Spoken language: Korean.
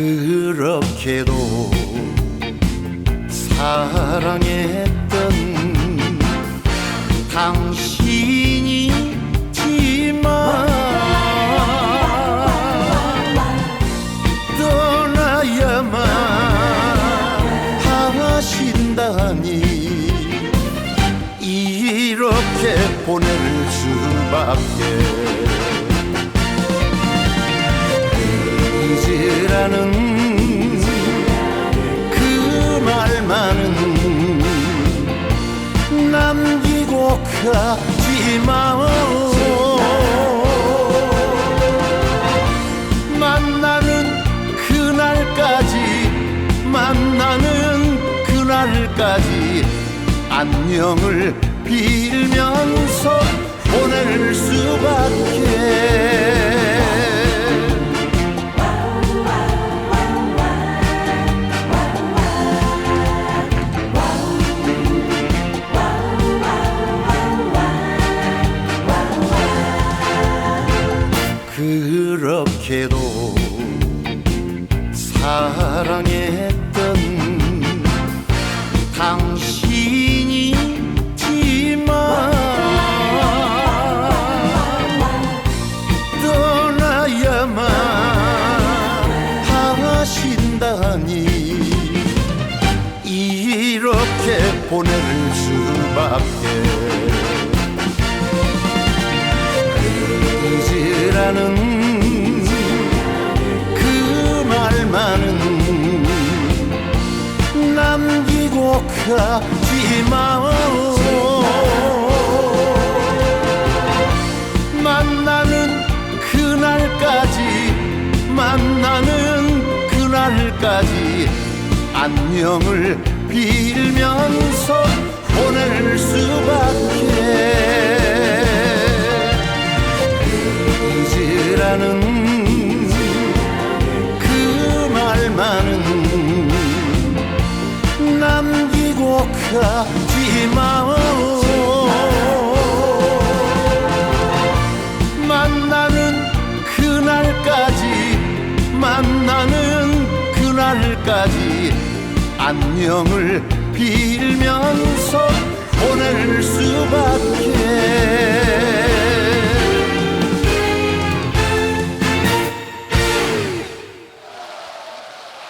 그렇게도 사랑했던 당신이지만 떠나야만 하신다니 이렇게 보낼 수밖에 가지마 만나는 그날까지 만나는 그날까지 안녕을 빌면서 보낼 수밖에 그렇게도 사랑했던 당신이지만 떠나야만 하신다니 이렇게 보낼 수밖에 잊으라는 남기고 가지마 만나는 그날까지 만나는 그날까지 안녕을 빌면서 보낼 수밖에. 잊으라는 만나는 그날까지 만나는 그날까지 안녕을 빌면